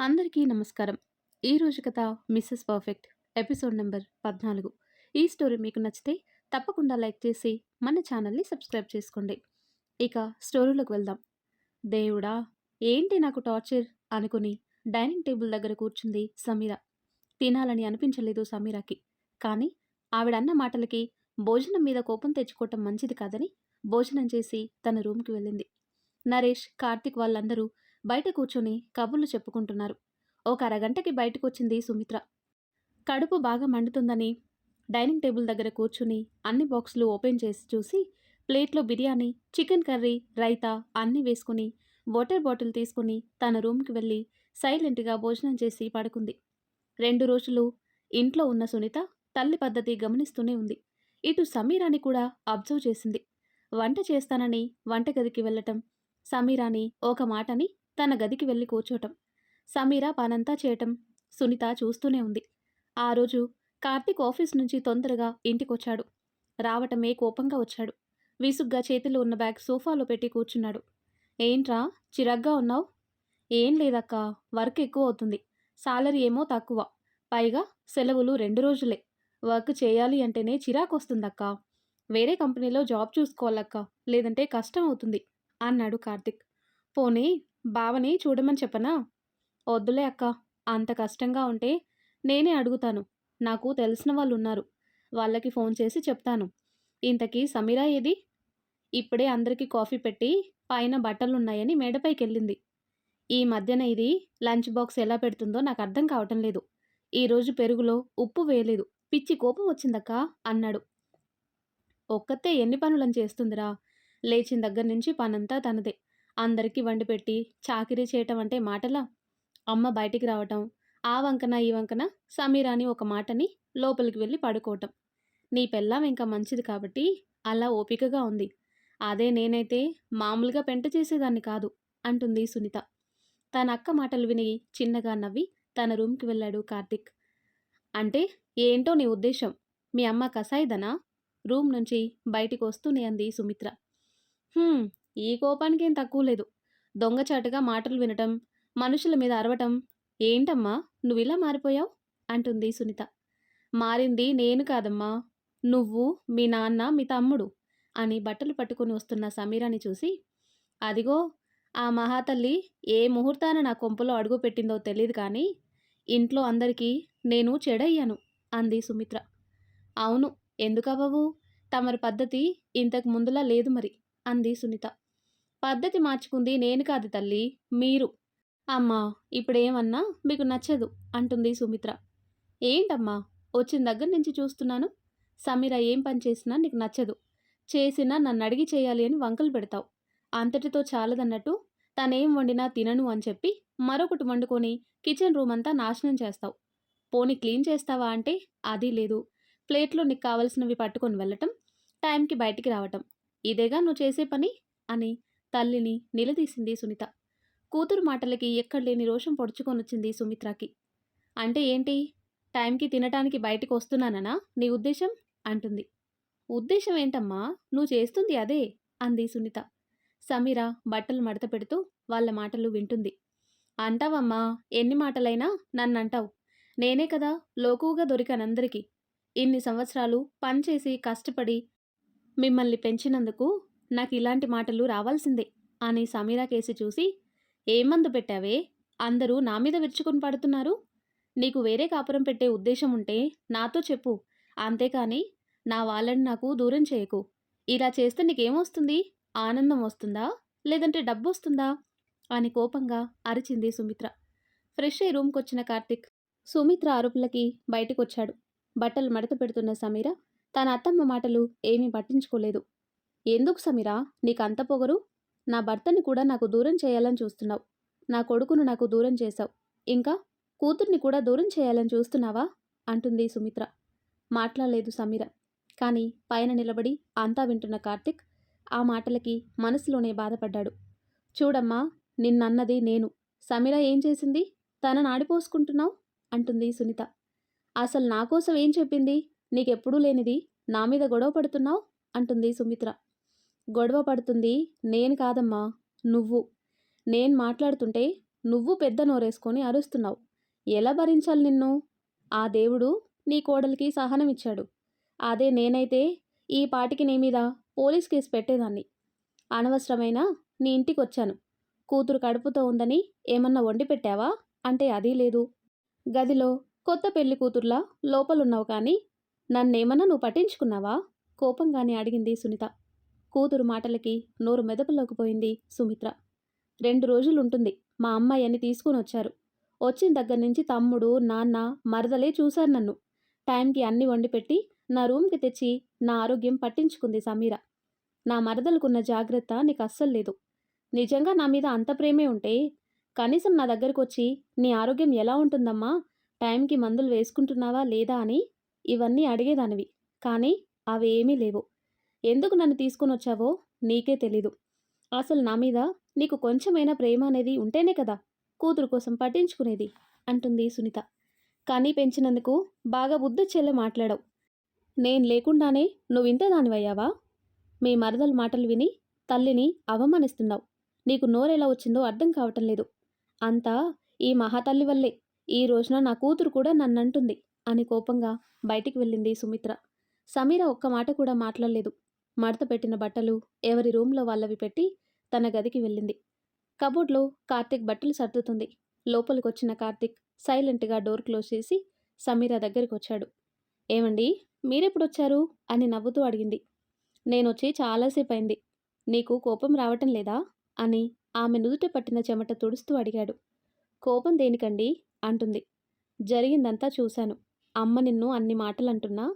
అందరికీ నమస్కారం. ఈ రోజు కథ మిస్సెస్ పర్ఫెక్ట్ ఎపిసోడ్ నెంబర్ పద్నాలుగు. ఈ స్టోరీ మీకు నచ్చితే తప్పకుండా లైక్ చేసి మన ఛానల్ని సబ్స్క్రైబ్ చేసుకోండి. ఇక స్టోరీలోకి వెళ్దాం. దేవుడా ఏంటి నాకు టార్చర్? అనుకుని డైనింగ్ టేబుల్ దగ్గర కూర్చుంది సమీర. తినాలని అనిపించలేదు సమీరాకి. కానీ ఆవిడన్న మాటలకి భోజనం మీద కోపం తెచ్చుకోవటం మంచిది కాదని భోజనం చేసి తన రూమ్కి వెళ్ళింది. నరేష్ కార్తిక్ వాళ్ళందరూ బయట కూర్చొని కబుర్లు చెప్పుకుంటున్నారు. ఒక అరగంటకి బయటకు వచ్చింది సుమిత్ర. కడుపు బాగా మండుతుందని డైనింగ్ టేబుల్ దగ్గర కూర్చుని అన్ని బాక్సులు ఓపెన్ చేసి చూసి ప్లేట్లో బిర్యానీ చికెన్ కర్రీ రైతా అన్నీ వేసుకుని వాటర్ బాటిల్ తీసుకుని తన రూమ్కి వెళ్ళి సైలెంట్గా భోజనం చేసి పడుకుంది. రెండు రోజులు ఇంట్లో ఉన్న సునీత తల్లి పద్ధతి గమనిస్తూనే ఉంది. ఇటు సమీరాని కూడా అబ్జర్వ్ చేసింది. వంట చేస్తానని వంటగదికి వెళ్ళటం సమీరాని ఒక మాటని తన గదికి వెళ్ళి కూర్చోటం. సమీర పనంతా చేయటం సునీత చూస్తూనే ఉంది. ఆ రోజు కార్తీక్ ఆఫీస్ నుంచి తొందరగా ఇంటికొచ్చాడు. రావటమే కోపంగా వచ్చాడు. విసుగ్గా చేతిలో ఉన్న బ్యాగ్ సోఫాలో పెట్టి కూర్చున్నాడు. ఏంట్రా చిరగ్గా ఉన్నావు? ఏం లేదక్క వర్క్ ఎక్కువ అవుతుంది. సాలరీ ఏమో తక్కువ. పైగా సెలవులు రెండు రోజులే. వర్క్ చేయాలి అంటేనే చిరాకు వస్తుందక్క వేరే కంపెనీలో జాబ్ చూసుకోవాలక్క. లేదంటే కష్టం అవుతుంది అన్నాడు కార్తిక్. పోనీ బావని చూడమని చెప్పనా? వద్దులే అక్క అంత కష్టంగా ఉంటే నేనే అడుగుతాను. నాకు తెలిసిన వాళ్ళు ఉన్నారు వాళ్ళకి ఫోన్ చేసి చెప్తాను. ఇంతకీ సమీరా ఏది? ఇప్పుడే అందరికీ కాఫీ పెట్టి పైన బట్టలున్నాయని మేడపైకి వెళ్ళింది ఈ మధ్యన ఇది లంచ్ బాక్స్ ఎలా పెడుతుందో నాకు అర్థం కావటం లేదు. ఈరోజు పెరుగులో ఉప్పు వేయలేదు. పిచ్చి కోపం వచ్చిందక్క అన్నాడు. ఒక్కతే ఎన్ని పనులను చేస్తుందిరా? లేచిన దగ్గర నుంచి పనంతా తనదే. అందరికీ వండి పెట్టి చాకిరీ చేయటం అంటే మాటలా? అమ్మ బయటికి రావటం ఆ వంకన ఈ వంకన సమీరాని ఒక మాటని లోపలికి వెళ్ళి పడుకోవటం. నీ పెళ్ళాం ఇంకా మంచిది కాబట్టి అలా ఓపికగా ఉంది. అదే నేనైతే మామూలుగా పెంట చేసేదాన్ని కాదు అంటుంది సునీత. తన అక్క మాటలు విని చిన్నగా నవ్వి తన రూమ్కి వెళ్ళాడు కార్తిక్. అంటే ఏంటో నీ ఉద్దేశం? మీ అమ్మ కసాయిదనా? రూమ్ నుంచి బయటికి వస్తూనే అంది సుమిత్ర. ఈ కోపానికి ఏం తక్కువ లేదు. దొంగచాటుగా మాటలు వినటం మనుషుల మీద అరవటం ఏంటమ్మా నువ్విలా మారిపోయావు? అంటుంది సునీత. మారింది నేను కాదమ్మా నువ్వు మీ నాన్న మీ తమ్ముడు అని బట్టలు పట్టుకుని వస్తున్న సమీరాని చూసి అదిగో ఆ మహాతల్లి ఏ ముహూర్తాన నా కొంపలో అడుగు పెట్టిందో తెలియదు కానీ ఇంట్లో అందరికీ నేను చెడయ్యాను అంది సుమిత్ర. అవును ఎందుకవ్వవు? తమరి పద్ధతి ఇంతకు ముందులా లేదు మరి అంది సునీత. పద్ధతి మార్చుకుంది నేను కాదు తల్లి మీరు. అమ్మా ఇప్పుడేమన్నా మీకు నచ్చదు అంటుంది సుమిత్ర. ఏంటమ్మా వచ్చిన దగ్గర నుంచి చూస్తున్నాను? సమీర ఏం పని చేసినా నీకు నచ్చదు. చేసినా నన్ను అడిగి చేయాలి అని వంకలు పెడతావు. అంతటితో చాలదన్నట్టు తనేం వండినా తినను అని చెప్పి మరొకటి వండుకొని కిచెన్ రూమ్ అంతా నాశనం చేస్తావు. పోనీ క్లీన్ చేస్తావా అంటే అది లేదు. ప్లేట్లో నీకు కావలసినవి పట్టుకొని వెళ్ళటం టైంకి బయటికి రావటం. ఇదేగా నువ్వు చేసే పని? అని తల్లిని నిలదీసింది సునీత. కూతురు మాటలకి ఎక్కడలేని రోషం పొడుచుకొనొచ్చింది సుమిత్రకి. అంటే ఏంటి? టైంకి తినటానికి బయటికి వస్తున్నాననా? నీ ఉద్దేశం? అంటుంది. ఉద్దేశం ఏంటమ్మా? నువ్వు చేస్తుంది అదే అంది సునీత. సమీర బట్టలు మడత పెడుతూ వాళ్ళ మాటలు వింటుంది. అంటావమ్మా ఎన్ని మాటలైనా నన్ను అంటావు నేనే కదా లోకువుగా దొరికానందరికీ. ఇన్ని సంవత్సరాలు పనిచేసి కష్టపడి మిమ్మల్ని పెంచినందుకు నాకు ఇలాంటి మాటలు రావాల్సిందే అని సమీరా కేసి చూసి ఏమందు పెట్టావే? అందరూ నా మీద విరుచుకొని పడుతున్నారు. నీకు వేరే కాపురం పెట్టే ఉద్దేశం ఉంటే నాతో చెప్పు. అంతేకాని నా వాళ్ళని నాకు దూరం చేయకు. ఇలా చేస్తే నీకేమొస్తుంది ఆనందం వస్తుందా? లేదంటే డబ్బు వస్తుందా? అని కోపంగా అరిచింది సుమిత్ర. ఫ్రెష్ అయ్యి రూమ్కి వచ్చిన కార్తిక్ సుమిత్ర అరుపులకి బయటకొచ్చాడు. బట్టలు మడత పెడుతున్న సమీర తన అత్తమ్మ మాటలు ఏమీ పట్టించుకోలేదు. ఎందుకు సమీరా? నీకంత పొగరు? నా భర్తని కూడా నాకు దూరం చేయాలని చూస్తున్నావు. నా కొడుకును నాకు దూరం చేశావు. ఇంకా కూతుర్ని కూడా దూరం చేయాలని చూస్తున్నావా? అంటుంది సుమిత్ర. మాట్లాడలేదు సమీర. కానీ పైన నిలబడి అంతా వింటున్న కార్తిక్ ఆ మాటలకి మనసులోనే బాధపడ్డాడు. చూడమ్మా నిన్నన్నది నేను. సమీర ఏం చేసింది? తనను ఆడిపోసుకుంటున్నావు? అంటుంది సునీత. అసలు నా కోసం ఏం చెప్పింది? నీకెప్పుడూ లేనిది నా మీద గొడవ పడుతున్నావు? అంటుంది సుమిత్ర. గొడవ పడుతుంది. నేను కాదమ్మా నువ్వు. నేను మాట్లాడుతుంటే నువ్వు పెద్ద నోరేసుకొని అరుస్తున్నావు. ఎలా భరించాలి నిన్ను? ఆ దేవుడు నీ కోడలికి సహనం ఇచ్చాడు. అదే నేనైతే ఈ పాటికి నీ మీద పోలీస్ కేసు పెట్టేదాన్ని. అనవసరమైన నీ ఇంటికి వచ్చాను కూతురు కడుపుతో ఉందని ఏమన్నా వండి పెట్టావా? అంటే అదీ లేదు. గదిలో కొత్త పెళ్ళి కూతుర్లా లోపలున్నావు కానీ నన్నేమన్నా నువ్వు పట్టించుకున్నావా? కోపంగానే అడిగింది సునీత. కూతురు మాటలకి నోరు మెదపులోకి పోయింది సుమిత్ర. రెండు రోజులుంటుంది. మా అమ్మాయి అని తీసుకుని వచ్చారు. వచ్చిన దగ్గర నుంచి తమ్ముడు నాన్న మరదలే చూశారు నన్ను. టైంకి అన్ని వండిపెట్టి నా రూమ్కి తెచ్చి నా ఆరోగ్యం పట్టించుకుంది సమీర. నా మరదలకున్న జాగ్రత్త నీకు అస్సలు లేదు. నిజంగా నా మీద అంత ప్రేమే ఉంటే కనీసం నా దగ్గరకు వచ్చి నీ ఆరోగ్యం ఎలా ఉంటుందమ్మా? టైంకి మందులు వేసుకుంటున్నావా లేదా అని ఇవన్నీ అడిగేదానివి. కానీ అవి ఏమీ లేవు. ఎందుకు నన్ను తీసుకుని వచ్చావో నీకే తెలీదు. అసలు నా మీద నీకు కొంచెమైనా ప్రేమ అనేది ఉంటేనే కదా కూతురు కోసం పట్టించుకునేది? అంటుంది సునీత. కానీ పెంచినందుకు బాగా బుద్ధొచ్చేలా మాట్లాడవు. నేను లేకుండానే నువ్వింత దానివయ్యావా? మీ మరదల మాటలు విని తల్లిని అవమానిస్తున్నావు. నీకు నోరెలా వచ్చిందో అర్థం కావటం లేదు. అంతా ఈ మహాతల్లి వల్లే. ఈ రోజున నా కూతురు కూడా నన్నంటుంది అని కోపంగా బయటికి వెళ్ళింది సుమిత్ర. సమీర ఒక్క మాట కూడా మాట్లాడలేదు. మడత పెట్టిన బట్టలు ఎవరి రూమ్లో వాళ్ళవి పెట్టి తన గదికి వెళ్ళింది. కబోర్డ్లో కార్తిక్ బట్టలు సర్దుతుంది. లోపలికొచ్చిన కార్తిక్ సైలెంట్గా డోర్ క్లోజ్ చేసి సమీర దగ్గరికి వచ్చాడు ఏమండి మీరెప్పుడొచ్చారు? అని నవ్వుతూ అడిగింది. నేనొచ్చి చాలాసేపు అయింది నీకు కోపం రావటం లేదా? అని ఆమె నుదుట పట్టిన చెమట తుడుస్తూ అడిగాడు. కోపం దేనికండి? అంటుంది. జరిగిందంతా చూశాను. అమ్మ నిన్ను అన్ని మాటలు అంటున్నా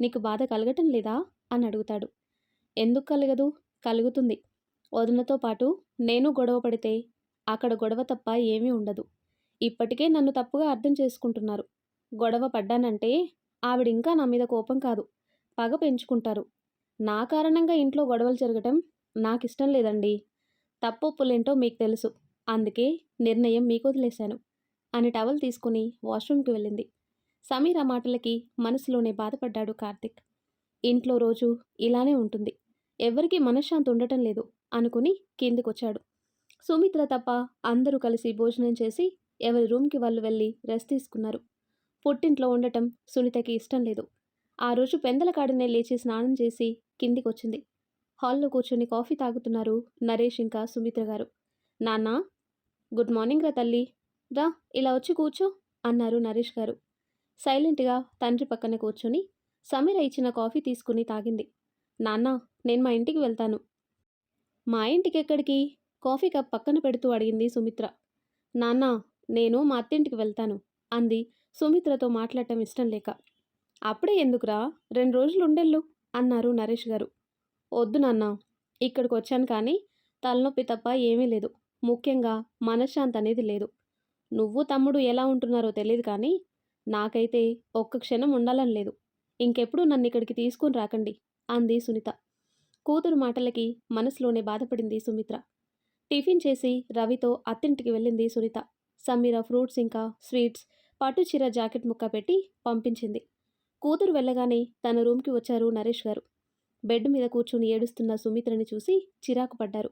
నీకు బాధ కలగటం లేదా? అని అడుగుతాడు. ఎందుకు కలగదు? కలుగుతుంది. వదినతో పాటు నేను గొడవ పడితే అక్కడ గొడవ తప్ప ఏమీ ఉండదు. ఇప్పటికే నన్ను తప్పుగా అర్థం చేసుకుంటున్నారు. గొడవ పడ్డానంటే ఆవిడ ఇంకా నా మీద కోపం కాదు. పగ పెంచుకుంటారు. నా కారణంగా ఇంట్లో గొడవలు జరగటం నాకు ఇష్టం లేదండి తప్పొప్పులేంటో మీకు తెలుసు. అందుకే నిర్ణయం మీకు వదిలేశాను అని టవల్ తీసుకుని వాష్రూమ్కి వెళ్ళింది. సమీర మాటలకి మనసులోనే బాధపడ్డాడు కార్తిక్. ఇంట్లో రోజు ఇలానే ఉంటుంది. ఎవరికీ మనశ్శాంతి ఉండటం లేదు అనుకుని కిందికొచ్చాడు. సుమిత్ర తప్ప అందరూ కలిసి భోజనం చేసి ఎవరి రూమ్కి వాళ్ళు వెళ్ళి రెస్ట్ తీసుకున్నారు. పుట్టింట్లో ఉండటం సునీతకి ఇష్టం లేదు. ఆ రోజు పెందల కాడనే లేచి స్నానం చేసి కిందికొచ్చింది. హాల్లో కూర్చొని కాఫీ తాగుతున్నారు నరేష్ ఇంకా సుమిత్ర గారు. నాన్న గుడ్ మార్నింగ్ రా తల్లి. రా ఇలా వచ్చి కూర్చో అన్నారు నరేష్ గారు. సైలెంట్గా తండ్రి పక్కన కూర్చొని సమీర ఇచ్చిన కాఫీ తీసుకుని తాగింది. నాన్న నేను మా ఇంటికి వెళ్తాను. మా ఇంటికి ఎక్కడికి? కాఫీ కప్ పక్కన పెడుతూ అడిగింది సుమిత్ర. నాన్న నేను మా అత్తింటికి వెళ్తాను అంది సుమిత్రతో మాట్లాడటం ఇష్టం లేక. అప్పుడే ఎందుకురా? రెండు రోజులు ఉండెళ్ళు అన్నారు నరేష్ గారు. వద్దు నాన్న ఇక్కడికి వచ్చాను కానీ తలనొప్పి తప్ప ఏమీ లేదు. ముఖ్యంగా మనశ్శాంతి అనేది లేదు. నువ్వు తమ్ముడు ఎలా ఉంటున్నారో తెలియదు కానీ నాకైతే ఒక్క క్షణం ఉండాలని లేదు. ఇంకెప్పుడు నన్ను ఇక్కడికి తీసుకుని రాకండి అంది సునీత. కూతురు మాటలకి మనసులోనే బాధపడింది సుమిత్ర. టిఫిన్ చేసి రవితో అత్తింటికి వెళ్ళింది సునీత. సమీర ఫ్రూట్స్ ఇంకా స్వీట్స్ పట్టు చీర జాకెట్ ముక్క పెట్టి పంపించింది. కూతురు వెళ్ళగానే తన రూమ్కి వచ్చారు నరేష్ గారు. బెడ్ మీద కూర్చుని ఏడుస్తున్న సుమిత్రని చూసి చిరాకు పడ్డారు.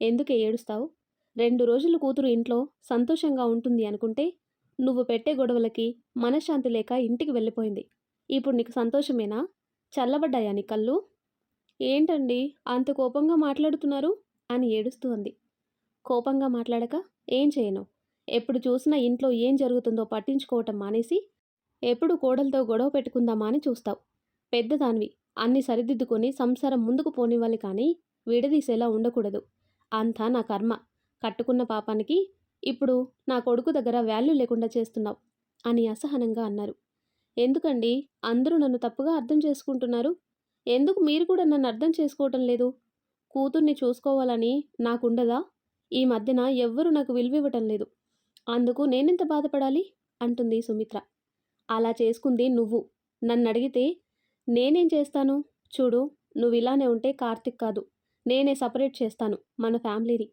ఎందుకే ఏడుస్తావు? రెండు రోజులు కూతురు ఇంట్లో సంతోషంగా ఉంటుంది అనుకుంటే నువ్వు పెట్టే గొడవలకి మనశ్శాంతి లేక ఇంటికి వెళ్ళిపోయింది. ఇప్పుడు నీకు సంతోషమేనా? చల్లబడ్డాయా నీ కళ్ళు? ఏంటండి అంత కోపంగా మాట్లాడుతున్నారు? అని ఏడుస్తూ అంది కోపంగా మాట్లాడక ఏం చేయను? ఎప్పుడు చూసినా ఇంట్లో ఏం జరుగుతుందో పట్టించుకోవటం మానేసి ఎప్పుడు కోడలతో గొడవ పెట్టుకుందామా అని చూస్తావు. పెద్దదానివి. అన్ని సరిదిద్దుకొని సంసారం ముందుకు పోనివ్వాలి కానీ విడదీసేలా ఉండకూడదు. అంతా నా కర్మ. కట్టుకున్న పాపానికి ఇప్పుడు నా కొడుకు దగ్గర వాల్యూ లేకుండా చేస్తున్నావు అని అసహనంగా అన్నారు. ఎందుకండి? అందరూ నన్ను తప్పుగా అర్థం చేసుకుంటున్నారు. ఎందుకు మీరు కూడా నన్ను అర్థం చేసుకోవటం లేదు? కూతుర్ని చూసుకోవాలని నాకుండదా? ఈ మధ్యన ఎవ్వరూ నాకు విలువివ్వటం లేదు. అందుకు నేనెంత బాధపడాలి? అంటుంది సుమిత్ర. అలా చేసుకుంది నువ్వు. నన్ను అడిగితే నేనేం చేస్తాను? చూడు నువ్వు ఇలానే ఉంటే కార్తిక్ కాదు. నేనే సపరేట్ చేస్తాను మన ఫ్యామిలీని.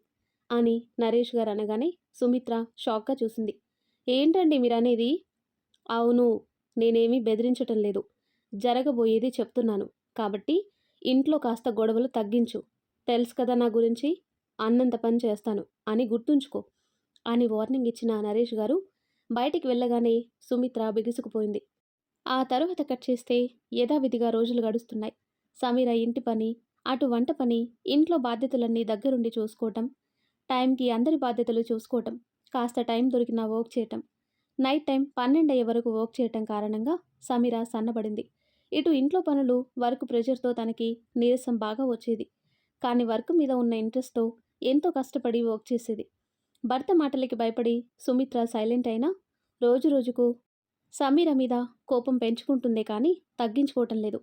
అని నరేష్ గారు అనగానే సుమిత్ర షాక్గా చూసింది. ఏంటండి మీరు అనేది అవును నేనేమీ బెదిరించటం లేదు. జరగబోయేది చెప్తున్నాను. కాబట్టి ఇంట్లో కాస్త గొడవలు తగ్గించు. తెలుసు కదా నా గురించి? అన్నంత పని చేస్తాను. అని గుర్తుంచుకో. అని వార్నింగ్ ఇచ్చిన నరేష్ గారు బయటికి వెళ్ళగానే సుమిత్ర బిగుసుకుపోయింది. ఆ తరువాత కట్ చేస్తే యథావిధిగా రోజులు గడుస్తున్నాయి. సమీర ఇంటి పని అటు వంట పని ఇంట్లో బాధ్యతలన్నీ దగ్గరుండి చూసుకోవటం టైంకి అందరి బాధ్యతలు చూసుకోవటం కాస్త టైం దొరికినా వర్క్ చేయటం నైట్ టైం పన్నెండు అయ్యే వరకు వర్క్ చేయటం కారణంగా సమీర సన్నబడింది. ఇటు ఇంట్లో పనులు వర్క్ ప్రెషర్తో తనకి నీరసం బాగా వచ్చేది. కానీ వర్క్ మీద ఉన్న ఇంట్రెస్ట్తో ఎంతో కష్టపడి వర్క్ చేసేది. భర్త మాటలకి భయపడి సుమిత్ర సైలెంట్ అయినా రోజు రోజుకు సమీర మీద కోపం పెంచుకుంటుందే కానీ తగ్గించుకోవటం లేదు.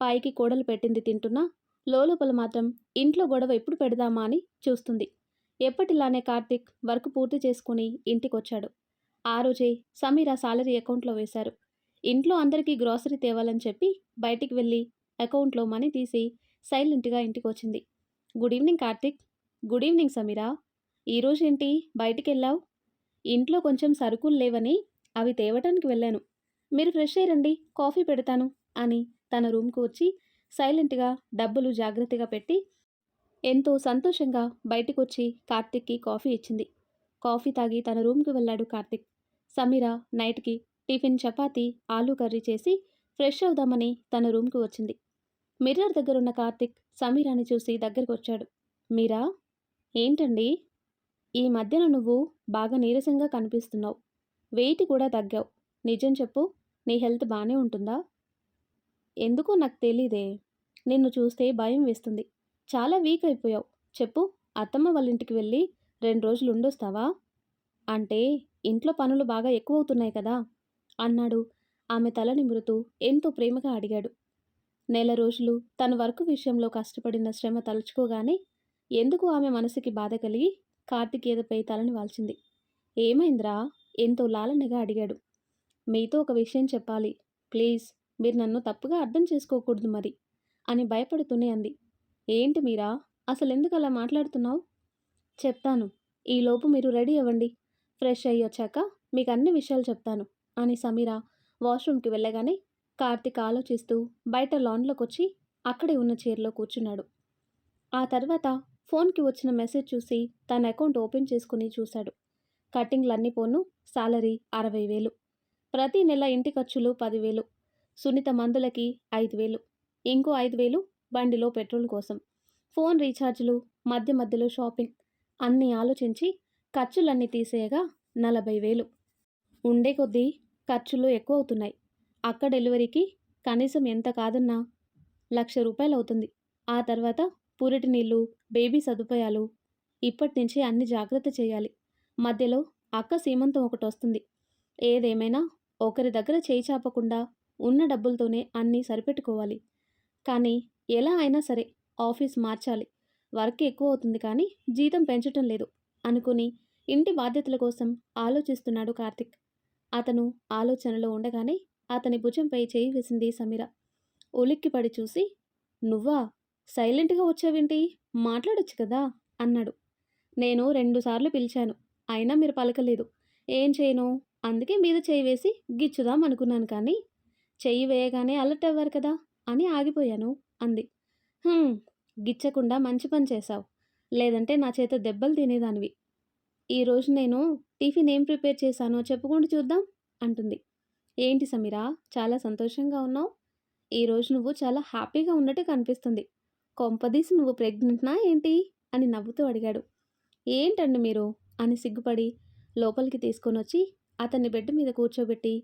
పైకి కోడలు పెట్టింది తింటున్నా లోపల మాత్రం ఇంట్లో గొడవ ఎప్పుడు పెడదామా అని చూస్తుంది. ఎప్పటిలానే కార్తిక్ వర్క్ పూర్తి చేసుకుని ఇంటికొచ్చాడు. ఆ రోజే సమీర సాలరీ అకౌంట్లో వేశారు. ఇంట్లో అందరికీ గ్రాసరీ తేవాలని చెప్పి బయటికి వెళ్ళి అకౌంట్లో మనీ తీసి సైలెంట్గా ఇంటికి వచ్చింది good evening Karthik. Good evening Sameera. ఈరోజు ఏంటి? బయటికి వెళ్ళావు? ఇంట్లో కొంచెం సరుకులు లేవని అవి తేవటానికి వెళ్ళాను. మీరు ఫ్రెష్ అయ్యండి కాఫీ పెడతాను అని తన రూమ్కు వచ్చి సైలెంట్గా డబ్బులు జాగ్రత్తగా పెట్టి ఎంతో సంతోషంగా బయటికొచ్చి కార్తిక్కి కాఫీ ఇచ్చింది. కాఫీ తాగి తన రూమ్కి వెళ్ళాడు కార్తిక్. సమీర నైట్కి టిఫిన్ చపాతీ ఆలూ కర్రీ చేసి ఫ్రెష్ అవుదామని తన రూమ్కి వచ్చింది. మిర్రర్ దగ్గరున్న కార్తిక్ సమీరాని చూసి దగ్గరికి వచ్చాడు మీరా? ఏంటండి? ఈ మధ్యన నువ్వు బాగా నీరసంగా కనిపిస్తున్నావు. వెయిట్ కూడా తగ్గావు. నిజం చెప్పు నీ హెల్త్ బాగానే ఉంటుందా? ఎందుకో నాకు తెలీదే. నిన్ను చూస్తే భయం వేస్తుంది. చాలా వీక్ అయిపోయావు. చెప్పు అత్తమ్మ వాళ్ళ ఇంటికి వెళ్ళి రెండు రోజులు ఉండొస్తావా? అంటే ఇంట్లో పనులు బాగా ఎక్కువ అవుతున్నాయి కదా? అన్నాడు. ఆమె తల నిమురుతూ ఎంతో ప్రేమగా అడిగాడు. నెల రోజులు తన వర్క్ విషయంలో కష్టపడిన శ్రమ తలుచుకోగానే ఎందుకు ఆమె మనసుకి బాధ కలిగి కార్తికేయతపై తలని వాల్చింది? ఏమైందిరా? ఎంతో లాలనగా అడిగాడు. మీతో ఒక విషయం చెప్పాలి. ప్లీజ్ మీరు నన్ను తప్పుగా అర్థం చేసుకోకూడదు మరి అని భయపడుతూనే అంది. ఏంటి మీరా? అసలు ఎందుకు అలా మాట్లాడుతున్నావు? చెప్తాను. ఈలోపు మీరు రెడీ అవ్వండి. ఫ్రెష్ అయ్యి వచ్చాక మీకు అన్ని విషయాలు చెప్తాను అని సమీర వాష్రూమ్కి వెళ్ళగానే కార్తిక్ ఆలోచిస్తూ బయట లాన్లోకి వచ్చి అక్కడే ఉన్న చైర్లో కూర్చున్నాడు. ఆ తర్వాత ఫోన్కి వచ్చిన మెసేజ్ చూసి తన అకౌంట్ ఓపెన్ చేసుకుని చూశాడు. కట్టింగ్లన్నీ పోను సాలరీ అరవై వేలు ప్రతి నెల ఇంటి ఖర్చులు పదివేలు సునీత మందులకి ఐదు వేలు ఇంకో ఐదు వేలు బండిలో పెట్రోల్ కోసం ఫోన్ రీఛార్జ్లు మధ్య మధ్యలో షాపింగ్ అన్నీ ఆలోచించి ఖర్చులన్నీ తీసేయగా నలభై వేలు. ఉండే కొద్దీ ఖర్చులు ఎక్కువ అవుతున్నాయి అక్క డెలివరీకి కనీసం ఎంత కాదన్నా లక్ష రూపాయలు అవుతుంది. ఆ తర్వాత పురిటి నీళ్ళు బేబీ సదుపాయాలు ఇప్పటి నుంచి అన్ని జాగ్రత్త చేయాలి. మధ్యలో అక్క సీమంతం ఒకటి వస్తుంది. ఏదేమైనా ఒకరి దగ్గర చేయి చాపకుండా ఉన్న డబ్బులతోనే అన్నీ సరిపెట్టుకోవాలి. కానీ ఎలా అయినా సరే ఆఫీస్ మార్చాలి. వర్క్ ఎక్కువ అవుతుంది కానీ జీతం పెంచటం లేదు. అనుకుని ఇంటి బాధ్యతల కోసం ఆలోచిస్తున్నాడు కార్తిక్. అతను ఆలోచనలో ఉండగానే అతని భుజంపై చేయి వేసింది సమీర. ఉలిక్కిపడి చూసి నువ్వా? సైలెంట్గా వచ్చావేంటి? మాట్లాడొచ్చు కదా? అన్నాడు. నేను రెండుసార్లు పిలిచాను. అయినా మీరు పలకలేదు. ఏం చేయను? అందుకే మీద చేయి వేసి గిచ్చుదాం అనుకున్నాను కానీ చెయ్యి వేయగానే అలర్ట్ అవ్వారు కదా అని ఆగిపోయాను అంది. గిచ్చకుండా మంచి పని చేశావు. లేదంటే నా చేత దెబ్బలు తినేదానివి. ఈరోజు నేను టిఫిన్ ఏం ప్రిపేర్ చేశానో చెప్పుకుంటూ చూద్దాం అంటుంది. ఏంటి సమీరా? చాలా సంతోషంగా ఉన్నావు. ఈరోజు నువ్వు చాలా హ్యాపీగా ఉన్నట్టు కనిపిస్తుంది. కొంపదీసి నువ్వు ప్రెగ్నెంట్నా ఏంటి? అని నవ్వుతూ అడిగాడు. ఏంటండి మీరు? అని సిగ్గుపడి లోపలికి తీసుకొని వచ్చి అతన్ని బెడ్ మీద కూర్చోబెట్టి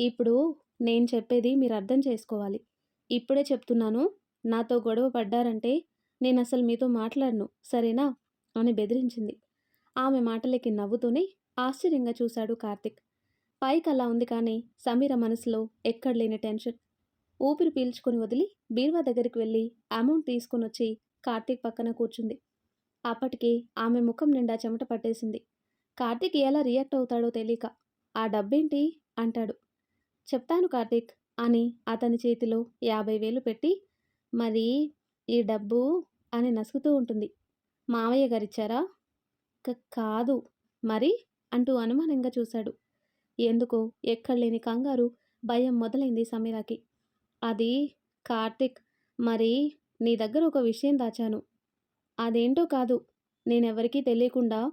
ఇప్పుడు నేను చెప్పేది మీరు అర్థం చేసుకోవాలి. ఇప్పుడే చెప్తున్నాను నాతో గొడవ పడ్డారంటే నేను అసలు మీతో మాట్లాడను సరేనా? అని బెదిరించింది. ఆమె మాటలకి నవ్వుతూనే ఆశ్చర్యంగా చూశాడు కార్తిక్. పైకి అలా ఉంది కానీ సమీర మనసులో ఎక్కడ లేని టెన్షన్. ఊపిరి పీల్చుకుని వదిలి బీర్వా దగ్గరికి వెళ్ళి అమౌంట్ తీసుకుని వచ్చి కార్తీక్ పక్కన కూర్చుంది. అప్పటికి ఆమె ముఖం నిండా చెమట పట్టేసింది. కార్తీక్ ఎలా రియాక్ట్ అవుతాడో తెలియక ఆ డబ్బేంటి? అంటాడు. చెప్తాను కార్తీక్ అని అతని చేతిలో యాభై వేలు పెట్టి మరి ఈ డబ్బు అని నసుకుతూ ఉంటుంది. మావయ్య గారిచ్చారా? కాదు. మరి? అంటూ అనుమానంగా చూశాడు. ఎందుకో? ఎక్కడలేని కంగారు భయం మొదలైంది సమీరాకి. అది కార్తిక్. మరి నీ దగ్గర ఒక విషయం దాచాను. అదేంటో కాదు. నేనెవరికీ తెలియకుండా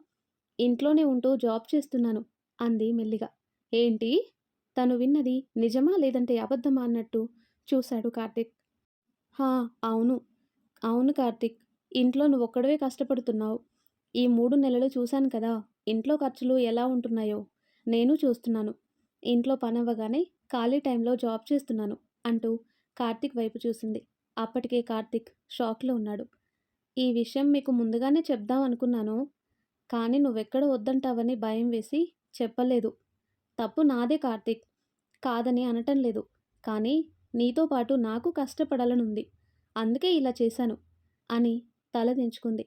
ఇంట్లోనే ఉంటూ జాబ్ చేస్తున్నాను అంది మెల్లిగా. ఏంటి? తను విన్నది నిజమా లేదంటే అబద్ధమా? అన్నట్టు చూశాడు కార్తిక్. హా అవును. అవును కార్తిక్ ఇంట్లో నువ్వు ఒక్కడవే కష్టపడుతున్నావు. ఈ మూడు నెలలు చూశాను కదా ఇంట్లో ఖర్చులు ఎలా ఉంటున్నాయో? నేను చూస్తున్నాను. ఇంట్లో పనవ్వగానే ఖాళీ టైంలో జాబ్ చేస్తున్నాను అంటూ కార్తిక్ వైపు చూసింది. అప్పటికే కార్తిక్ షాక్లో ఉన్నాడు. ఈ విషయం మీకు ముందుగానే చెప్దాం అనుకున్నాను. కానీ నువ్వెక్కడ వద్దంటావని భయం వేసి చెప్పలేదు. తప్పు నాదే కార్తిక్. కాదని అనటం లేదు. కానీ నీతో పాటు నాకు కష్టపడాలనుంది. అందుకే ఇలా చేశాను అని తలదించుకుంది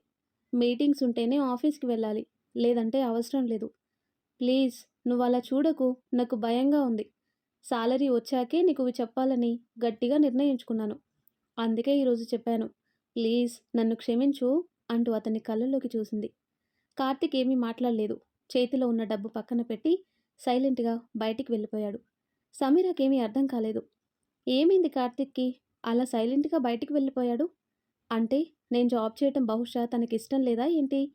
మీటింగ్స్ ఉంటేనే ఆఫీస్కి వెళ్ళాలి లేదంటే అవసరం లేదు. ప్లీజ్ నువ్వు అలా చూడకు నాకు భయంగా ఉంది. సాలరీ వచ్చాకే నీకు ఇవి చెప్పాలని గట్టిగా నిర్ణయించుకున్నాను. అందుకే ఈరోజు చెప్పాను ప్లీజ్ నన్ను క్షమించు అంటూ అతని కళ్ళల్లోకి చూసింది. కార్తిక్ ఏమీ మాట్లాడలేదు. చేతిలో ఉన్న డబ్బు పక్కన పెట్టి సైలెంట్గా బయటికి వెళ్ళిపోయాడు. సమీరాకేమీ అర్థం కాలేదు. ఏమైంది కార్తిక్కి? అలా సైలెంట్గా బయటికి వెళ్ళిపోయాడు. అంటే నేను జాబ్ చేయటం బహుశా తనకి ఇష్టం లేదా ఏంటి?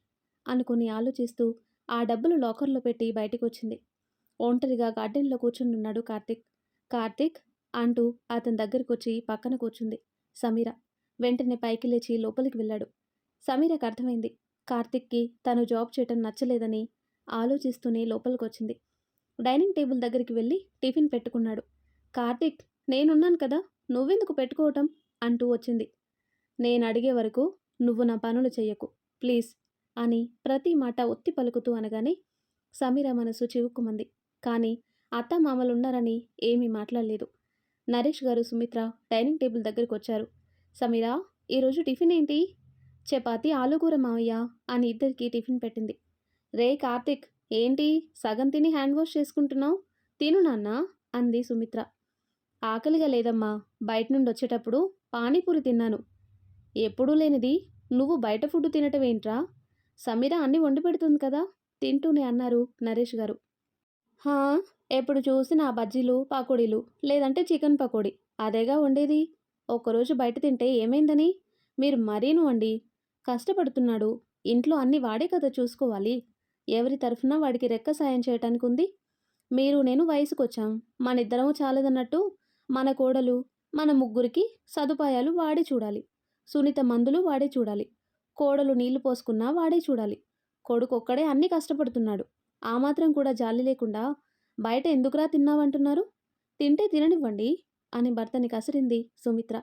అనుకుని ఆలోచిస్తూ ఆ డబ్బులు లాకర్లో పెట్టి బయటికి వచ్చింది ఒంటరిగా గార్డెన్లో కూర్చుని ఉన్నాడు కార్తిక్. కార్తిక్ అంటూ అతని దగ్గరికి వచ్చి పక్కన కూర్చుంది. సమీర వెంటనే పైకి లేచి లోపలికి వెళ్ళాడు. సమీరకు అర్థమైంది. కార్తిక్కి తను జాబ్ చేయటం నచ్చలేదని ఆలోచిస్తూనే లోపలికి వచ్చింది డైనింగ్ టేబుల్ దగ్గరికి వెళ్ళి టిఫిన్ పెట్టుకున్నాడు. కార్తిక్ నేనున్నాను కదా? నువ్వెందుకు పెట్టుకోవటం? అంటూ వచ్చింది. నేను అడిగే వరకు నువ్వు నా పనులు చెయ్యకు ప్లీజ్ అని ప్రతి మాట ఒత్తి పలుకుతూ అనగానే సమీర మనసు చివుక్కుమంది. కానీ అత్త మామలున్నారని ఏమీ మాట్లాడలేదు. నరేష్ గారు సుమిత్ర డైనింగ్ టేబుల్ దగ్గరికి వచ్చారు సమీరా ఈరోజు టిఫిన్ ఏంటి చపాతి ఆలుగూర మావయ్య అని ఇద్దరికి టిఫిన్ పెట్టింది. రే కార్తిక్ ఏంటి? సగం తిని హ్యాండ్ వాష్ చేసుకుంటున్నావు? తిను నాన్న అంది సుమిత్ర. ఆకలిగా లేదమ్మా. బయట నుండి వచ్చేటప్పుడు పానీపూరి తిన్నాను. ఎప్పుడూ లేనిది నువ్వు బయట ఫుడ్ తినటం ఏంట్రా సమీర అన్ని వండి పెడుతుంది కదా? తింటూనే అన్నారు నరేష్ గారు. హా ఎప్పుడు చూసినా బజ్జీలు పకోడీలు లేదంటే చికెన్ పకోడీ. అదేగా వండేది? ఒక్కరోజు బయట తింటే ఏమైందని? మీరు మరీను అండి. కష్టపడుతున్నాడు. ఇంట్లో అన్ని వాడే కదా చూసుకోవాలి. ఎవరి తరఫున వాడికి రెక్క సాయం చేయటానికి ఉంది మీరు నేను వయసుకొచ్చాం. మన ఇద్దరము చాలదన్నట్టు మన కోడలు మన ముగ్గురికి సదుపాయాలు వాడే చూడాలి. సునీత మందులు వాడే చూడాలి. కోడలు నీళ్ళు పోసుకున్నా వాడే చూడాలి. కొడుకు ఒక్కడే అన్ని కష్టపడుతున్నాడు. ఆ మాత్రం కూడా జాలి లేకుండా బయట ఎందుకురా తిన్నావంటున్నారు? తింటే తిననివ్వండి అని భర్తని కసిరింది సుమిత్ర.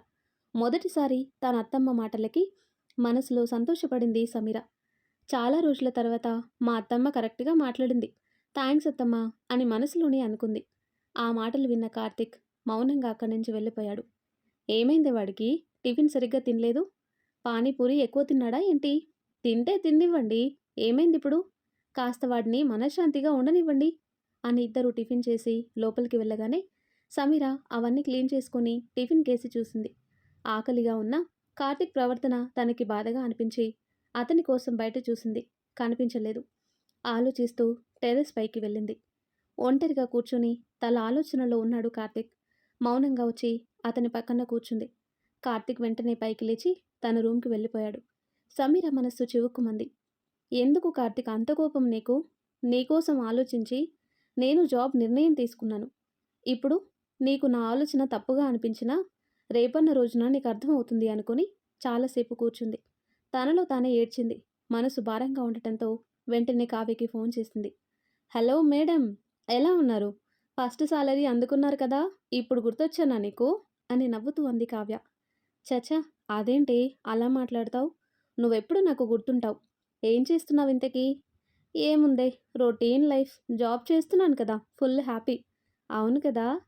మొదటిసారి తన అత్తమ్మ మాటలకి మనసులో సంతోషపడింది సమీర. చాలా రోజుల తర్వాత మా అత్తమ్మ కరెక్ట్గా మాట్లాడింది. థ్యాంక్స్ అత్తమ్మ అని మనసులోనే అనుకుంది. ఆ మాటలు విన్న కార్తిక్ మౌనంగా అక్కడి నుంచి వెళ్ళిపోయాడు. ఏమైంది వాడికి? టిఫిన్ సరిగ్గా తినలేదు? పానీపూరి ఎక్కువ తిన్నాడా ఏంటి? తింటే తిందివ్వండి. ఏమైంది ఇప్పుడు? కాస్త వాడిని మనశ్శాంతిగా ఉండనివ్వండి అని ఇద్దరు టిఫిన్ చేసి లోపలికి వెళ్ళగానే సమీర అవన్నీ క్లీన్ చేసుకుని టిఫిన్ కేసి చూసింది. ఆకలిగా ఉన్న కార్తిక్ ప్రవర్తన తనకి బాధగా అనిపించి అతని కోసం బయట చూసింది. కనిపించలేదు. ఆలోచిస్తూ టెర్రస్ పైకి వెళ్ళింది. ఒంటరిగా కూర్చొని తల ఆలోచనలో ఉన్నాడు కార్తిక్. మౌనంగా వచ్చి అతని పక్కన కూర్చుంది. కార్తిక్ వెంటనే పైకి లేచి తన రూమ్కి వెళ్ళిపోయాడు. సమీర మనస్సు చివుక్కుమంది. ఎందుకు కార్తిక్? అంత కోపం నీకు? నీకోసం ఆలోచించి నేను జాబ్ నిర్ణయం తీసుకున్నాను. ఇప్పుడు నీకు నా ఆలోచన తప్పుగా అనిపించినా రేపన్న రోజున నీకు అర్థమవుతుంది అనుకుని చాలాసేపు కూర్చుంది. తనలో తానే ఏడ్చింది. మనసు భారంగా ఉండటంతో వెంటనే కావ్యకి ఫోన్ చేసింది. హలో మేడం ఎలా ఉన్నారు? ఫస్ట్ సాలరీ అందుకున్నారు కదా ఇప్పుడు గుర్తొచ్చానా నీకు? అని నవ్వుతూ అంది కావ్య. చచా అదేంటి? అలా మాట్లాడతావు? నువ్వెప్పుడు నాకు గుర్తుంటావు? ఏం చేస్తున్నావు ఇంతకీ? ఏముందే రొటీన్ లైఫ్. జాబ్ చేస్తున్నాను కదా ఫుల్ హ్యాపీ. అవును కదా?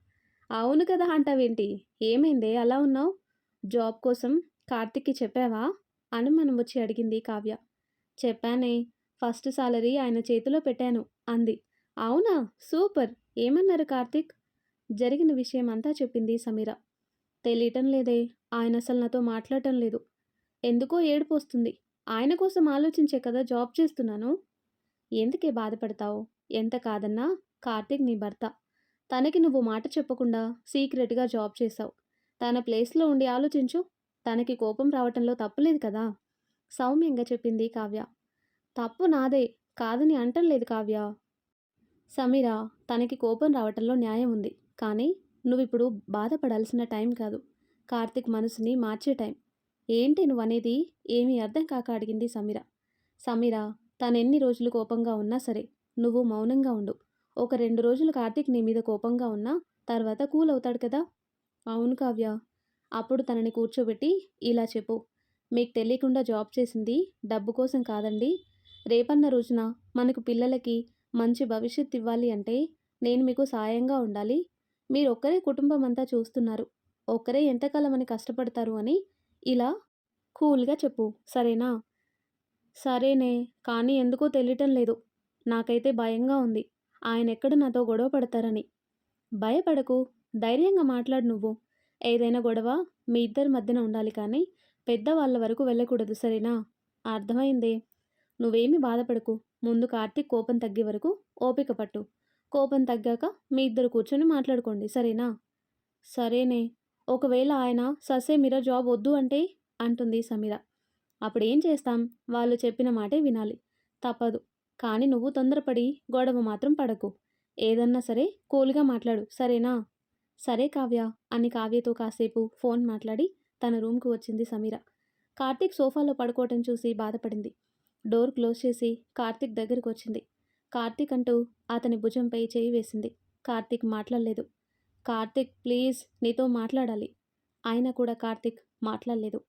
అవును కదా అంటావేంటి? ఏమైందే అలా ఉన్నావు? జాబ్ కోసం కార్తిక్కి చెప్పావా? అనుమానం వచ్చి అడిగింది కావ్య. చెప్పానే ఫస్ట్ సాలరీ ఆయన చేతిలో పెట్టాను అంది. అవునా? సూపర్. ఏమన్నారు కార్తిక్? జరిగిన విషయం అంతా చెప్పింది సమీర. తెలియటం లేదే. ఆయన అసలు నాతో మాట్లాడటం లేదు. ఎందుకో ఏడుపు వస్తుంది. ఆయన కోసం ఆలోచించే కదా జాబ్ చేస్తున్నాను? ఎందుకే బాధపడతావు? ఎంత కాదన్నా? కార్తిక్ నీ భర్త. తనకి నువ్వు మాట చెప్పకుండా సీక్రెట్గా జాబ్ చేశావు. తన ప్లేస్లో ఉండి ఆలోచించు. తనకి కోపం రావటంలో తప్పులేదు కదా? సౌమ్యంగా చెప్పింది కావ్య. తప్పు నాదే. కాదని అంటం లేదు కావ్య. సమీరా తనకి కోపం రావటంలో న్యాయం ఉంది. కానీ నువ్విప్పుడు బాధపడాల్సిన టైం కాదు. కార్తిక్ మనసుని మార్చే టైం. ఏంటి నువ్వు అనేది ఏమీ అర్థం కాక అడిగింది సమీర. సమీర తనెన్ని రోజులు కోపంగా ఉన్నా సరే నువ్వు మౌనంగా ఉండు. ఒక రెండు రోజులు కార్తీక్ నీ మీద కోపంగా ఉన్నా తర్వాత కూల్ అవుతాడు కదా? అవును కావ్య. అప్పుడు తనని కూర్చోబెట్టి ఇలా చెప్పు. మీకు తెలియకుండా జాబ్ చేసింది డబ్బు కోసం కాదండి. రేపన్న రోజున మనకు పిల్లలకి మంచి భవిష్యత్తు ఇవ్వాలి అంటే నేను మీకు సాయంగా ఉండాలి. మీరు ఒక్కరే కుటుంబం అంతా చూస్తున్నారు. ఒక్కరే ఎంతకాలం అని కష్టపడతారు అని ఇలా కూల్గా చెప్పు. సరేనా? సరేనే కానీ ఎందుకో తెలియటం లేదు. నాకైతే భయంగా ఉంది. ఆయన ఎక్కడ నాతో గొడవ పడతారని. భయపడకు. ధైర్యంగా మాట్లాడు నువ్వు. ఏదైనా గొడవ మీ ఇద్దరి మధ్యన ఉండాలి కానీ పెద్దవాళ్ళ వరకు వెళ్ళకూడదు. సరేనా? అర్థమైందే. నువ్వేమీ బాధపడకు. ముందు కార్తీక్ కోపం తగ్గే వరకు ఓపిక పట్టు. కోపం తగ్గాక మీ ఇద్దరు కూర్చొని మాట్లాడుకోండి సరేనా? సరేనే. ఒకవేళ ఆయన ససే మీరా జాబ్ వద్దు అంటే అంటుంది సమీర. అప్పుడు ఏం చేస్తాం? వాళ్ళు చెప్పిన మాటే వినాలి. తప్పదు. కానీ నువ్వు తొందరపడి గొడవ మాత్రం పడకు. ఏదన్నా సరే కూల్గా మాట్లాడు సరేనా? సరే కావ్య అని కావ్యతో కాసేపు ఫోన్ మాట్లాడి తన రూమ్కు వచ్చింది సమీర. కార్తీక్ సోఫాలో పడుకోవటం చూసి బాధపడింది. డోర్ క్లోజ్ చేసి కార్తీక్ దగ్గరికి వచ్చింది కార్తీక్ అంటూ అతని భుజంపై చేయి వేసింది. కార్తీక్ మాట్లాడలేదు. కార్తీక్ ప్లీజ్ నీతో మాట్లాడాలి. ఆయన కూడా కార్తీక్ మాట్లాడలేదు.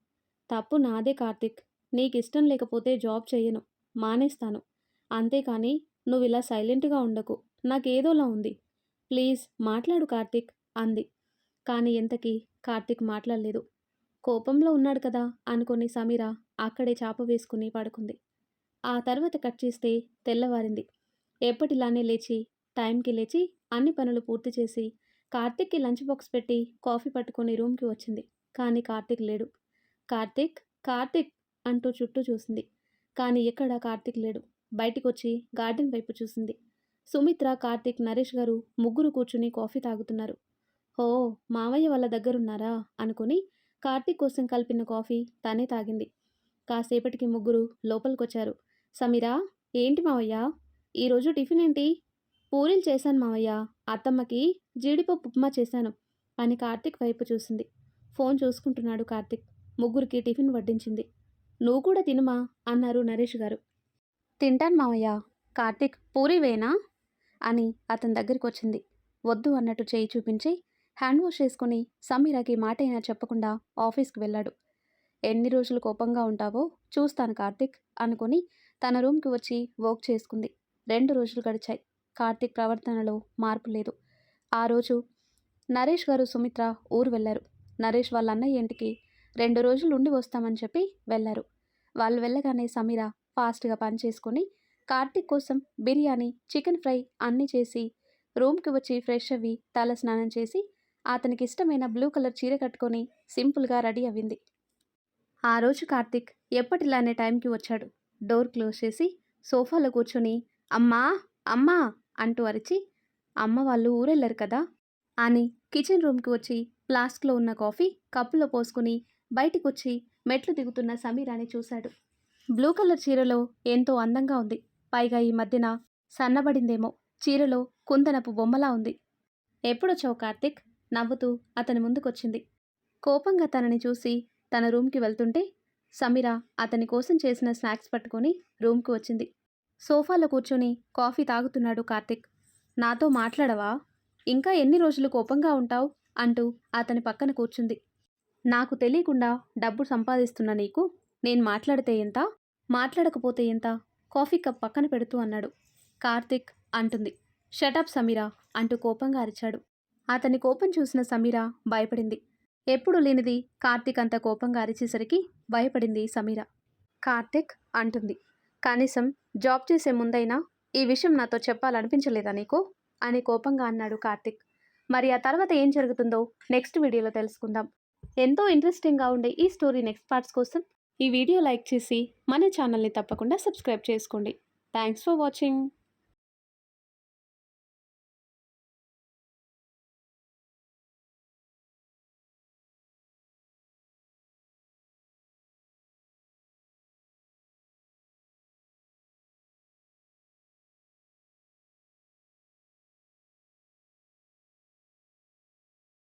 తప్పు నాదే కార్తీక్. నీకు ఇష్టం లేకపోతే జాబ్ చేయను మానేస్తాను. అంతేకాని నువ్వు ఇలా సైలెంట్గా ఉండకు. నాకేదోలా ఉంది. ప్లీజ్ మాట్లాడు కార్తీక్ అంది. కానీ ఎంతకీ కార్తీక్ మాట్లాడలేదు. కోపంలో ఉన్నాడు కదా అనుకుని సమీర అక్కడే చాప వేసుకుని పడుకుంది. ఆ తర్వాత కట్ చేస్తే తెల్లవారింది. ఎప్పటిలానే లేచి టైంకి లేచి అన్ని పనులు పూర్తి చేసి కార్తీక్కి లంచ్ బాక్స్ పెట్టి కాఫీ పట్టుకొని రూమ్కి వచ్చింది. కానీ కార్తీక్ లేడు. కార్తీక్ కార్తీక్ అంటూ చుట్టూ చూసింది. కానీ ఎక్కడా కార్తీక్ లేడు. బయటికి వచ్చి గార్డెన్ వైపు చూసింది. సుమిత్ర కార్తీక్ నరేష్ గారు ముగ్గురు కూర్చుని కాఫీ తాగుతున్నారు. ఓ మావయ్య వాళ్ళ దగ్గరున్నారా? అనుకుని కార్తీక్ కోసం కలిపిన కాఫీ తనే తాగింది. కాసేపటికి ముగ్గురు లోపలికొచ్చారు. సమీరా ఏంటి మావయ్య? ఈరోజు టిఫిన్ ఏంటి పూరీలు చేశాను మావయ్య. అత్తమ్మకి జీడిపప్పు ఉప్మా చేశాను అని కార్తీక్ వైపు చూసింది. ఫోన్ చూసుకుంటున్నాడు కార్తీక్. ముగ్గురికి టిఫిన్ వడ్డించింది. నువ్వు కూడా తినుమా? అన్నారు నరేష్ గారు. తింటాను మావయ్య. కార్తీక్ పూరి వేనా అని అతని దగ్గరికి వచ్చింది. వద్దు అన్నట్టు చేయి చూపించి హ్యాండ్ వాష్ చేసుకుని సమీరాకి మాట అయినా చెప్పకుండా ఆఫీస్కి వెళ్ళాడు. ఎన్ని రోజులు కోపంగా ఉంటావో చూస్తాను కార్తీక్ అనుకుని తన రూమ్కి వచ్చి వర్క్ చేసుకుంది. రెండు రోజులు గడిచాయి. కార్తీక్ ప్రవర్తనలో మార్పు లేదు. ఆ రోజు నరేష్ గారు సుమిత్ర ఊరు వెళ్ళారు. నరేష్ వాళ్ళ అన్నయ్య ఇంటికి రెండు రోజులు ఉండి వస్తామని చెప్పి వెళ్ళారు. వాళ్ళు వెళ్ళగానే సమీర ఫాస్ట్గా పని చేసుకొని కార్తీక్ కోసం బిర్యానీ చికెన్ ఫ్రై అన్నీ చేసి రూమ్కి వచ్చి ఫ్రెష్ అవ్వి తల స్నానం చేసి అతనికి ఇష్టమైన బ్లూ కలర్ చీర కట్టుకొని సింపుల్గా రెడీ అవ్వింది ఆ రోజు కార్తీక్ ఎప్పటిలానే టైంకి వచ్చాడు. డోర్ క్లోజ్ చేసి సోఫాలో కూర్చొని అమ్మా అమ్మా అంటూ అరిచి అమ్మ వాళ్ళు ఊరెళ్ళారు కదా అని కిచెన్ రూమ్కి వచ్చి ఫ్లాస్క్లో ఉన్న కాఫీ కప్పులో పోసుకుని బయటికి వచ్చి మెట్లు దిగుతున్న సమీరాని చూశాడు. బ్లూ కలర్ చీరలో ఎంతో అందంగా ఉంది. పైగా ఈ మధ్యన సన్నబడిందేమో చీరలో కుందనపు బొమ్మలా ఉంది. ఎప్పుడొచ్చావు కార్తిక్? నవ్వుతూ అతని ముందుకొచ్చింది. కోపంగా తనని చూసి తన రూమ్కి వెళ్తుంటే సమీర అతని కోసం చేసిన స్నాక్స్ పట్టుకొని రూమ్కి వచ్చింది. సోఫాలో కూర్చొని కాఫీ తాగుతున్నాడు కార్తిక్. నాతో మాట్లాడవా? ఇంకా ఎన్ని రోజులు కోపంగా ఉంటావు? అంటూ అతని పక్కన కూర్చుంది. నాకు తెలియకుండా డబ్బు సంపాదిస్తున్న నీకు నేను మాట్లాడితే ఎంత? మాట్లాడకపోతే ఎంత? కాఫీ కప్ పక్కన పెడుతూ అన్నాడు. కార్తిక్ అంటుంది. షటప్ సమీరా అంటూ కోపంగా అరిచాడు. అతని కోపం చూసిన సమీరా భయపడింది. ఎప్పుడు లేనిది కార్తీక్ అంత కోపంగా అరిచేసరికి భయపడింది సమీర. కార్తిక్ అంటుంది కనీసం జాబ్ చేసే ముందైనా ఈ విషయం నాతో చెప్పాలనిపించలేదా నీకు? అని కోపంగా అన్నాడు కార్తిక్. మరి ఆ తర్వాత ఏం జరుగుతుందో నెక్స్ట్ వీడియోలో తెలుసుకుందాం. ఎంతో ఇంట్రెస్టింగ్గా ఉండే ఈ స్టోరీ నెక్స్ట్ పార్ట్స్ కోసం ఈ వీడియో లైక్ చేసి మన ఛానల్ని తప్పకుండా సబ్స్క్రైబ్ చేసుకోండి. Thanks for watching.